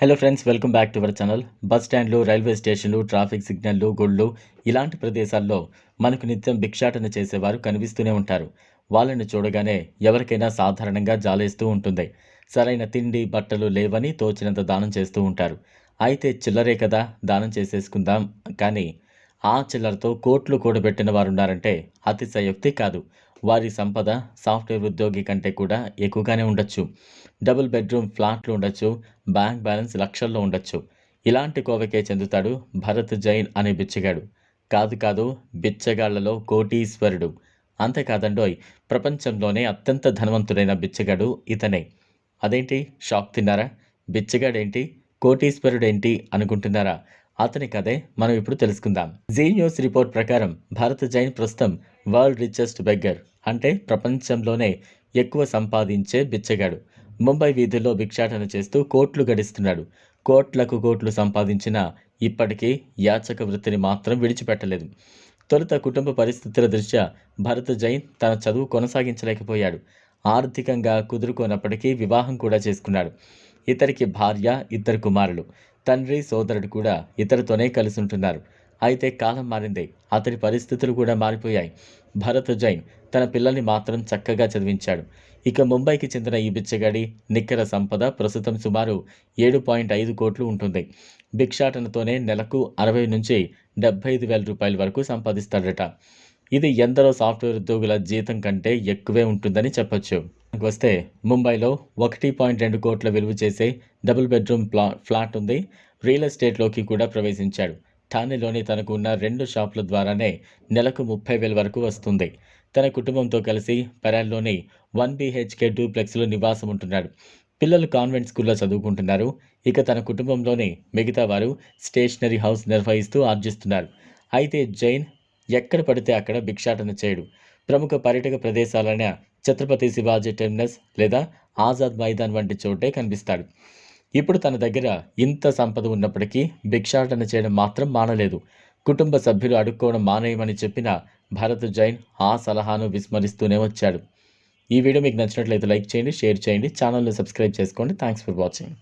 Hello friends welcome back to our channel bus స్టాండ్లు railway స్టేషన్లు traffic సిగ్నల్లు గుళ్ళు ఇలాంటి ప్రదేశాల్లో మనకు నిత్యం భిక్షాటన చేసేవారు కనిపిస్తూనే ఉంటారు. వాళ్ళని చూడగానే ఎవరికైనా సాధారణంగా జాలేస్తూ ఉంటుంది. సరైన తిండి బట్టలు లేవని తోచినంత దానం చేస్తూ ఉంటారు. అయితే చిల్లరే కదా దానం చేసేసుకుందాం. కానీ ఆ చిల్లరతో కోట్లు కూడబెట్టిన వారు ఉన్నారంటే అతిశయోక్తి కాదు. వారి సంపద సాఫ్ట్వేర్ ఉద్యోగి కంటే కూడా ఎక్కువగానే ఉండొచ్చు. డబుల్ బెడ్రూమ్ ఫ్లాట్లు ఉండొచ్చు బ్యాంక్ బ్యాలెన్స్ లక్షల్లో ఉండొచ్చు. ఇలాంటి కోవకే చెందుతాడు భరత్ జైన్ అనే బిచ్చగాడు. కాదు కాదు బిచ్చగాళ్ళలో కోటీశ్వరుడు. అంతేకాదండోయ్ ప్రపంచంలోనే అత్యంత ధనవంతుడైన బిచ్చగాడు ఇతనే. అదేంటి? షాక్ తిన్నారా? బిచ్చగాడేంటి? కోటీశ్వరుడేంటి అనుకుంటున్నారా? అతని కథే మనం ఇప్పుడు తెలుసుకుందాం. జీ న్యూస్ రిపోర్ట్ ప్రకారం భారత జైన్ ప్రస్తుతం వరల్డ్ రిచెస్ట్ బెగ్గర్. అంటే ప్రపంచంలోనే ఎక్కువ సంపాదించే బిచ్చగాడు. ముంబై వీధుల్లో భిక్షాటన చేస్తూ కోట్లు గడిస్తున్నాడు. కోట్లకు కోట్లు సంపాదించిన ఇప్పటికీ యాచక వృత్తిని మాత్రం విడిచిపెట్టలేదు. తొలుత కుటుంబ పరిస్థితుల దృష్ట్యా భరత్ జైన్ తన చదువు కొనసాగించలేకపోయాడు. ఆర్థికంగా కుదురుకోనప్పటికీ వివాహం కూడా చేసుకున్నాడు. ఇతరికి భార్య ఇద్దరు కుమారులు. తండ్రి సోదరుడు కూడా ఇతరుతోనే కలిసి ఉంటున్నారు. అయితే కాలం మారింది. అతని పరిస్థితులు కూడా మారిపోయాయి. భరత్ జైన్ తన పిల్లల్ని మాత్రం చక్కగా చదివించాడు. ఇక ముంబైకి చెందిన ఈ బిచ్చగాడి నిక్కర సంపద ప్రస్తుతం సుమారు ఏడు పాయింట్ ఐదు కోట్లు ఉంటుంది. భిక్షాటనతోనే నెలకు అరవై నుంచి డెబ్బై ఐదు వేల రూపాయల వరకు సంపాదిస్తాడట. ఇది ఎందరో సాఫ్ట్వేర్ ఉద్యోగుల జీతం కంటే ఎక్కువే ఉంటుందని చెప్పొచ్చు. వస్తే ముంబైలో ఒకటి పాయింట్ రెండు కోట్ల విలువ చేసే డబుల్ బెడ్రూమ్ ప్లా ఫ్లాట్ ఉంది. రియల్ ఎస్టేట్లోకి కూడా ప్రవేశించాడు. ఠానేలోని తనకు ఉన్న రెండు షాపుల ద్వారానే నెలకు ముప్పై వేల వరకు వస్తుంది. తన కుటుంబంతో కలిసి పెరాల్లోని వన్ బీహెచ్కే డూప్లెక్స్లో నివాసం ఉంటున్నాడు పిల్లలు కాన్వెంట్ స్కూల్లో చదువుకుంటున్నారు. ఇక తన కుటుంబంలోని మిగతా వారు స్టేషనరీ హౌస్ నిర్వహిస్తూ ఆర్జిస్తున్నారు. అయితే జైన్ ఎక్కడ పడితే అక్కడ భిక్షాటన చేయడు. ప్రముఖ పర్యాటక ప్రదేశాలైన ఛత్రపతి శివాజీ టెర్మినస్ లేదా ఆజాద్ మైదాన్ వంటి చోటే కనిపిస్తాడు. ఇప్పుడు తన దగ్గర ఇంత సంపద ఉన్నప్పటికీ భిక్షాటన చేయడం మాత్రం మానలేదు. కుటుంబ సభ్యులు అడుక్కోవడం మానేయమని చెప్పిన భరత్ జైన్ ఆ సలహాను విస్మరిస్తూనే వచ్చాడు. ఈ వీడియో మీకు నచ్చినట్లయితే లైక్ చేయండి షేర్ చేయండి ఛానల్ని సబ్స్క్రైబ్ చేసుకోండి. Thanks for watching.